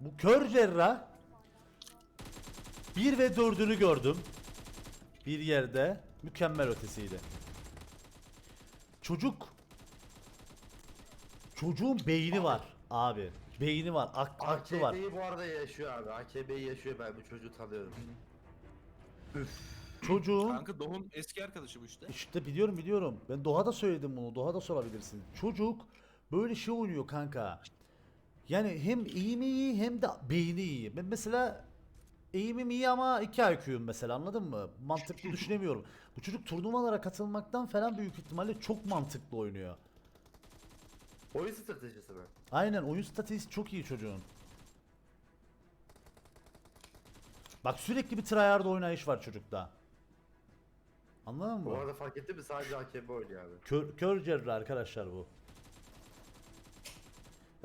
Bu kör cerrah 1 ve 4'ünü gördüm. Bir yerde mükemmel ötesiydi. Çocuk Çocuğun beyni var abi. Beyni var, ak- aklı var. AKB'yi bu arada yaşıyor abi. AKB'yi yaşıyor ben bu çocuğu tanıyorum. Çocuğun Kanka Doğu'nun eski arkadaşı bu işte. İşte biliyorum biliyorum. Ben Doha'da söyledim bunu. Doha'da sorabilirsin. Çocuk böyle şey oynuyor kanka. Yani hem eğimi iyi hem de beyni iyi. Ben mesela eğimim iyi ama 2 IQ'yum mesela anladın mı? Mantıklı düşünemiyorum. Bu çocuk turnuvalara katılmaktan falan büyük ihtimalle çok mantıklı oynuyor. Oyun stratejisi mi? Aynen oyun stratejisi çok iyi çocuğun. Bak sürekli bir tryhard oynayış var çocukta. Anladın mı? Bu arada fark ettin mi sadece AKB oynuyor abi. Kör, kör cerrah arkadaşlar bu.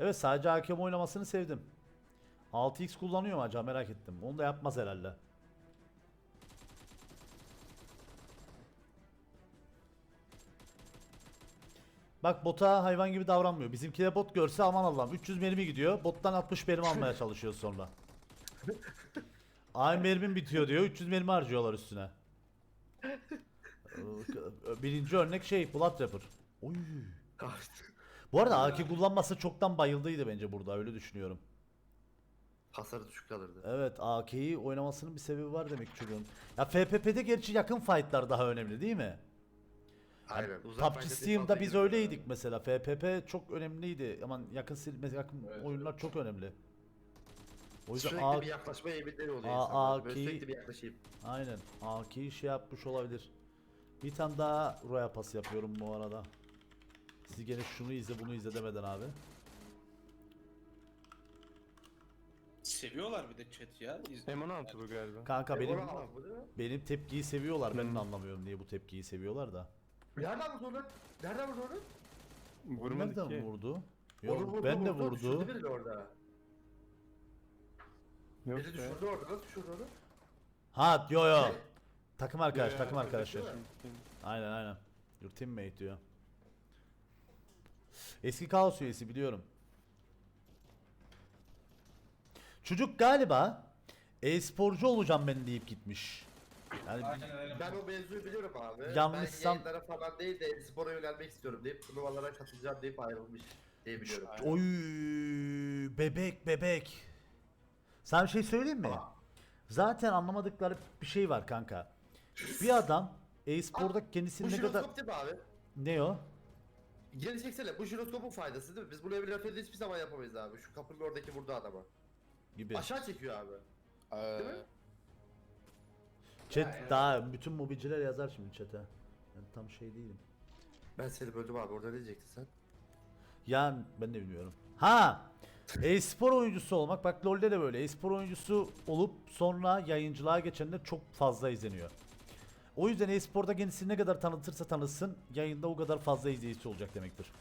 Evet sadece hakem oynamasını sevdim. 6x kullanıyor mu acaba merak ettim. Onu da yapmaz herhalde. Bak bota hayvan gibi davranmıyor. Bizimki de bot görse aman Allah'ım 300 mermi gidiyor. Bottan 60 mermi almaya çalışıyor sonra. Ay mermim bitiyor diyor. 300 mermi harcıyorlar üstüne. Birinci örnek şey Blood Rapper. Oy. Bu arada AK kullanması çoktan bayıldıydı bence burada öyle düşünüyorum. Hasarı düşük kalırdı. Evet AK'yi oynamasının bir sebebi var demek çocuğun. Ya FPP'de gerçi yakın fightlar daha önemli değil mi? Aynen. Uzak PUBG fight'e Steam'da biz öyleydik mesela. FPP çok önemliydi. Aman yakın silme yakın Evet, oyunlar çok önemli. O yüzden Sürekli A- bir yaklaşma eğilimleri oluyor Aa, insanlar. Sürekli bir yaklaşayım. Aynen. AK'yi şey yapmış olabilir. Bir tane daha Royal Pass yapıyorum bu arada. Siz gene şunu izle bunu izle demeden abi. Seviyorlar bir de chat ya. İz- M16 bu galiba. Kanka benim bu değil mi? benim tepkiyi seviyorlar. Ben de anlamıyorum niye bu tepkiyi seviyorlar da. Nereden vurdu onu? Nereden vurdu onu? Vurmadı Nereden ki. vurdu? Onu Yok vurdu, ben de vurdu, Düşürdü vurdu. birini orada. Yok Biri be. düşürdü orada. Nasıl düşürdü onu? Ha yo yo. Takım arkadaş, Yo, yo, takım yo, arkadaşlar. Aynen aynen. Your teammate diyor. Eski kaos üyesi biliyorum. Çocuk galiba e-sporcu olacağım ben deyip gitmiş. Yani Ben o mevzuyu biliyorum abi. Yanlışsam- Ben yayınlara falan değil de spora yönelmek istiyorum deyip turnuvalara katılacağım deyip ayrılmış diye biliyorum. oy bebek bebek. Sana bir şey söyleyeyim mi? Aa. Zaten anlamadıkları bir şey var kanka. Bir adam e-sporda kendisini Bu ne kadar jiroskop abi? ne o? Geri çeksene bu jiroskopun faydası değil mi? Biz bunu emülatörde hiçbir zaman yapamayız abi. Şu kapının oradaki vurdu adama. gibi. Aşağı çekiyor abi. Ee, Değil mi? Chat daha bütün mobilciler yazar şimdi chat'e. Ben tam şey değilim. Ben seni böldüm abi orada ne diyecektin sen? Yani ben de bilmiyorum. Ha! E-spor oyuncusu olmak bak LoL'de de böyle. E-spor oyuncusu olup sonra yayıncılığa geçenler çok fazla izleniyor. O yüzden e-sporda kendisini ne kadar tanıtırsa tanıtsın yayında o kadar fazla izleyicisi olacak demektir.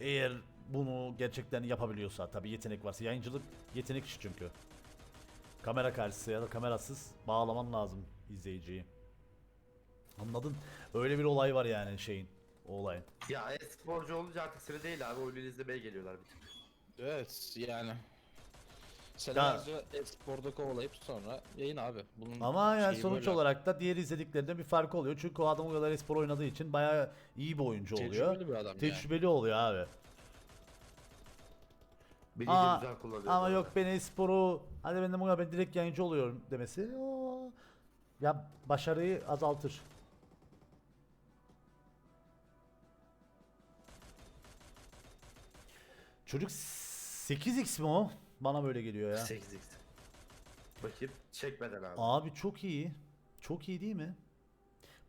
Eğer bunu gerçekten yapabiliyorsa tabi yetenek varsa yayıncılık yetenek işi çünkü. Kamera karşısı ya da kamerasız bağlaman lazım izleyiciyi. Anladın? Öyle bir olay var yani şeyin. O olayın. Ya e-sporcu olunca artık seni değil abi oyunu izlemeye geliyorlar bir tık. Evet yani. Senelerce e-sporda kovalayıp sonra yayın abi. Bunun Ama yani şeyi sonuç böyle. olarak da diğer izlediklerinden bir farkı oluyor. Çünkü o adam o kadar espor oynadığı için bayağı iyi bir oyuncu oluyor. Tecrübeli bir adam yani. Tecrübeli oluyor abi. Bilgiyi Aa, güzel kullanıyor. ama bu arada. yok ben esporu hadi ben de buna ben direkt yayıncı oluyorum demesi o ya başarıyı azaltır. Çocuk 8x mi o? Bana böyle geliyor ya. 8x. Bakayım çekmeden abi. Abi çok iyi. Çok iyi değil mi?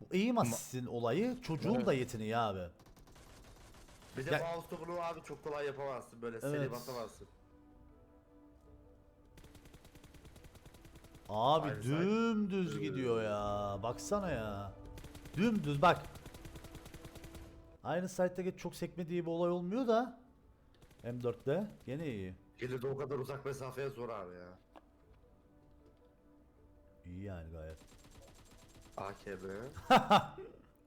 Bu aim assist'in olayı çocuğun Evet. da yeteneği abi. Bir de Ya- mouse topunu abi çok kolay yapamazsın böyle seri Evet. basamazsın. Abi Aynı dümdüz site. gidiyor ya. Baksana ya. Dümdüz bak. Aynı site'de çok sekme diye bir olay olmuyor da. M4'te gene iyi. Gelir de o kadar uzak mesafeye zor abi ya. İyi yani gayet. AKB.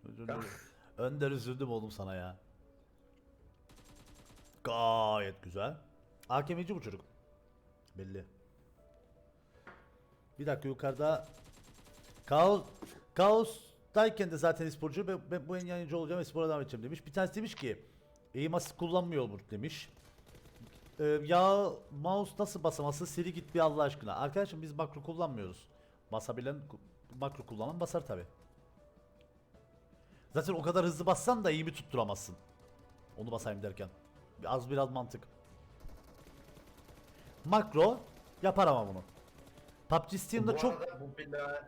Özür dilerim. Önder üzüldüm oğlum sana ya. Gayet güzel. AKM'ci bu çocuk. Belli. Bir dakika yukarıda Kaos Kaos'tayken de zaten sporcu ben, ben bu en yayıncı olacağım ve spora devam edeceğim demiş. Bir tanesi demiş ki eğim asist kullanmıyor mu demiş. Ee, ya mouse nasıl basaması seri git bir Allah aşkına. Arkadaşım biz makro kullanmıyoruz. Basabilen makro kullanan basar tabi. Zaten o kadar hızlı bassan da iyi mi tutturamazsın. Onu basayım derken. Az biraz mantık. Makro yapar ama bunu. PUBG Steam'da bu çok... arada bu bina...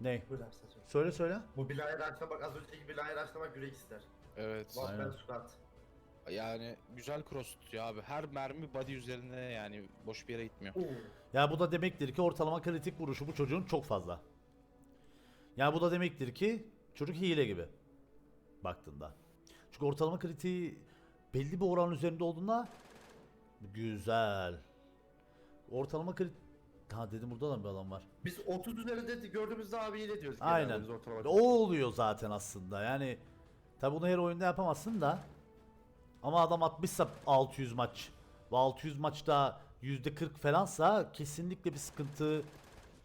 Ne? Buyur abi sen söyle. Söyle söyle. Bu binayı raşlamak az önceki binayı raşlamak yürek ister. Evet. Bak ben squat. Yani güzel cross tutuyor abi. Her mermi body üzerinde yani boş bir yere gitmiyor. Ya bu da demektir ki ortalama kritik vuruşu bu çocuğun çok fazla. Ya bu da demektir ki çocuk hile gibi. Baktığında. Çünkü ortalama kritiği belli bir oranın üzerinde olduğunda güzel. Ortalama kritik Ha dedim burada da bir adam var. Biz 30 üzerinde gördüğümüzde abi yine diyoruz. Aynen. genelde biz ortalama. O oluyor zaten aslında. Yani tabi bunu her oyunda yapamazsın da. Ama adam atmışsa 600 maç. Bu 600 maçta %40 falansa kesinlikle bir sıkıntı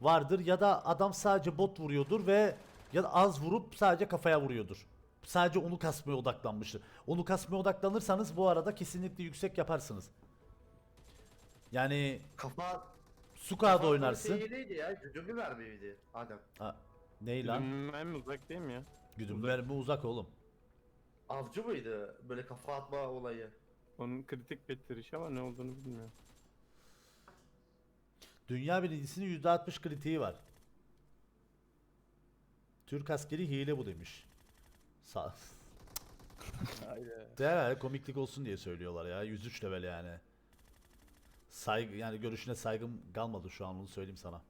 vardır. Ya da adam sadece bot vuruyordur ve ya da az vurup sadece kafaya vuruyordur. Sadece onu kasmaya odaklanmıştır. Onu kasmaya odaklanırsanız bu arada kesinlikle yüksek yaparsınız. Yani Kafa... Suka'da oynarsın. Şey neydi ya? Güdümlü mermi miydi? Adem. Ha, ney lan? Bilmem mi uzak değil mi ya? Güdüm verme uzak oğlum. Avcı mıydı? Böyle kafa atma olayı. Onun kritik bitirişi ama ne olduğunu bilmiyorum. Dünya birincisinin %60 kritiği var. Türk askeri hile bu demiş. Sa Değer komiklik olsun diye söylüyorlar ya. 103 level yani. Saygı yani görüşüne saygım kalmadı şu an onu söyleyeyim sana.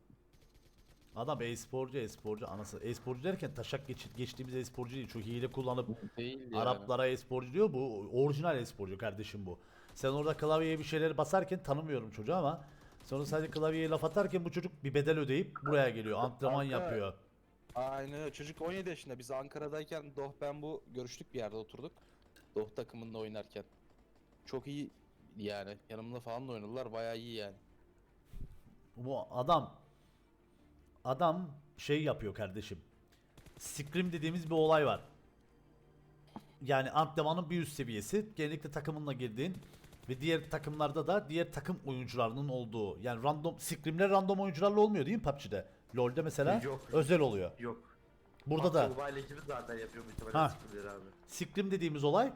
Adam e-sporcu e-sporcu anası. E-sporcu derken taşak geç, geçtiğimiz e-sporcu değil. Çok hile kullanıp Değil yani. Araplara e-sporcu diyor. Bu orijinal e-sporcu kardeşim bu. Sen orada klavyeye bir şeyleri basarken tanımıyorum çocuğu ama sonra sadece klavyeye laf atarken bu çocuk bir bedel ödeyip buraya geliyor. Antrenman Kanka, yapıyor. Aynen öyle. Çocuk 17 yaşında. Biz Ankara'dayken Doh ben bu görüştük bir yerde oturduk. Doh takımında oynarken. Çok iyi yani. Yanımda falan da oynadılar. Bayağı iyi yani. Bu adam adam şey yapıyor kardeşim. Scrim dediğimiz bir olay var. Yani antrenmanın bir üst seviyesi. Genellikle takımınla girdiğin ve diğer takımlarda da diğer takım oyuncularının olduğu. Yani random scrimler random oyuncularla olmuyor değil mi PUBG'de? LoL'de mesela Yok. özel oluyor. Yok. Burada da Mobile ekibi zaten yapıyor muhtemelen Ha. skill'leri abi. Scrim dediğimiz olay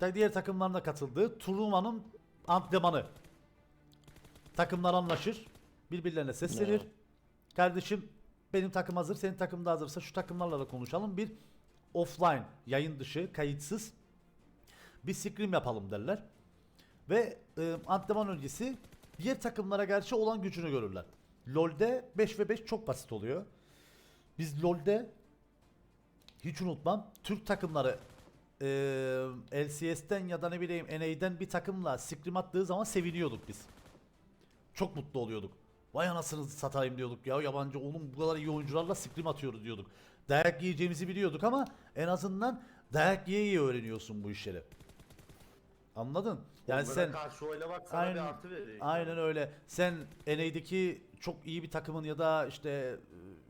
da diğer takımların da katıldığı turnuvanın antrenmanı. Takımlar anlaşır. Birbirlerine seslenir. Kardeşim benim takım hazır, senin takım da hazırsa şu takımlarla da konuşalım. Bir offline, yayın dışı, kayıtsız bir scrim yapalım derler. Ve e, antrenman öncesi diğer takımlara karşı olan gücünü görürler. LoL'de 5 ve 5 çok basit oluyor. Biz LoL'de hiç unutmam Türk takımları e, LCS'ten ya da ne bileyim NA'den bir takımla scrim attığı zaman seviniyorduk biz. Çok mutlu oluyorduk. Vay anasını satayım diyorduk ya yabancı oğlum bu kadar iyi oyuncularla scrim atıyoruz diyorduk. Dayak yiyeceğimizi biliyorduk ama en azından dayak yiye yiye öğreniyorsun bu işleri. Anladın? Yani Onlara sen karşı oynamak sana Aynen- bir artı veriyor. Aynen öyle. Sen NA'deki çok iyi bir takımın ya da işte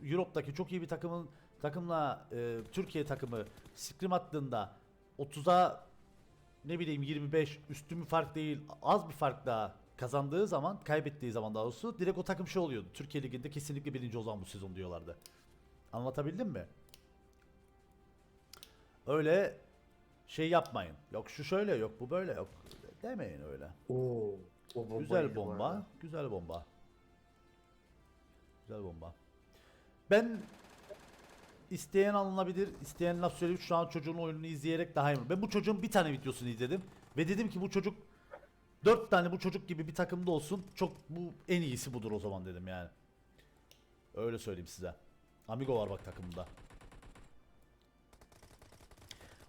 e, Europe'daki çok iyi bir takımın takımla e, Türkiye takımı scrim attığında 30'a ne bileyim 25 üstün bir fark değil az bir fark daha kazandığı zaman kaybettiği zaman daha doğrusu direkt o takım şey oluyordu. Türkiye Ligi'nde kesinlikle birinci o zaman bu sezon diyorlardı. Anlatabildim mi? Öyle şey yapmayın. Yok şu şöyle yok bu böyle yok. Demeyin öyle. Oo. O bomba Güzel bomba. Güzel bomba. Güzel bomba. Ben isteyen alınabilir. isteyen laf söyleyip şu an çocuğun oyununu izleyerek daha iyi. Ben bu çocuğun bir tane videosunu izledim. Ve dedim ki bu çocuk dört tane bu çocuk gibi bir takımda olsun. Çok bu en iyisi budur o zaman dedim yani. Öyle söyleyeyim size. Amigo var bak takımda.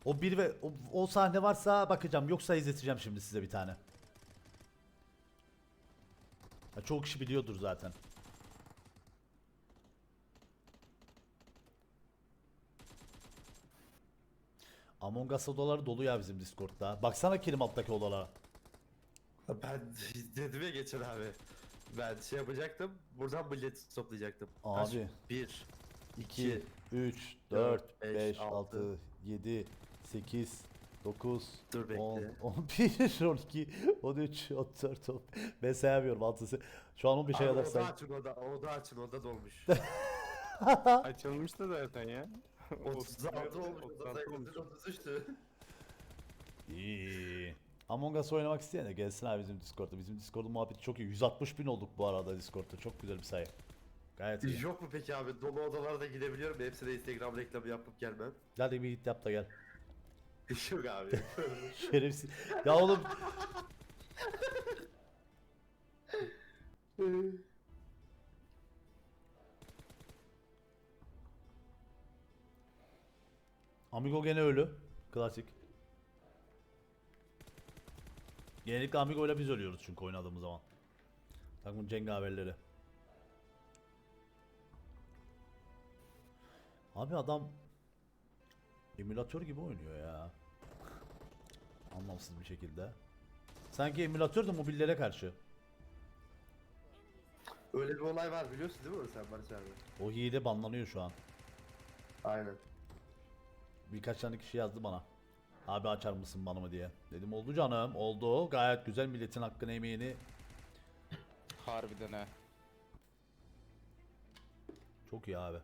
O bir ve o, o sahne varsa bakacağım. Yoksa izleteceğim şimdi size bir tane. Ha, çoğu kişi biliyordur zaten. Among Us odaları dolu ya bizim Discord'da. Baksana kilim alttaki odalara. Ben dedim ya geçen abi. Ben şey yapacaktım. Buradan millet toplayacaktım. Abi. 1 2, 3, dört, 4, beş, 5, altı, 6, 7, 8, 9, Dur bekle. 10, 11, 12, 13, 14, 15. Ben sayamıyorum altısı. Şu an 15'e Abi kadar oda say. açın oda, oda açın oda dolmuş. Açılmıştı zaten ya. 36 olmuş oda 36 olmuş. sayısı 33'tü. İyi. Among Us oynamak isteyen de gelsin abi bizim Discord'da. Bizim Discord'un muhabbeti çok iyi. 160 bin olduk bu arada Discord'da. Çok güzel bir sayı. Gayet iyi. Yok mu peki abi? Dolu odalarda gidebiliyorum. Hepsine Instagram reklamı yapıp gelmem. Hadi bir git yap da gel. Yok abi. Şerefsiz. ya oğlum. Amigo gene ölü. Klasik. Genellikle Amigo ile biz ölüyoruz çünkü oynadığımız zaman. Takımın cengaverleri. Abi adam emülatör gibi oynuyor ya. Anlamsız bir şekilde. Sanki emülatördü mobillere karşı. Öyle bir olay var biliyorsun değil mi sen Barış abi? O hile banlanıyor şu an. Aynen. Birkaç tane kişi yazdı bana. Abi açar mısın bana mı diye. Dedim oldu canım oldu. Gayet güzel milletin hakkını emeğini. Harbiden ha. Çok iyi abi.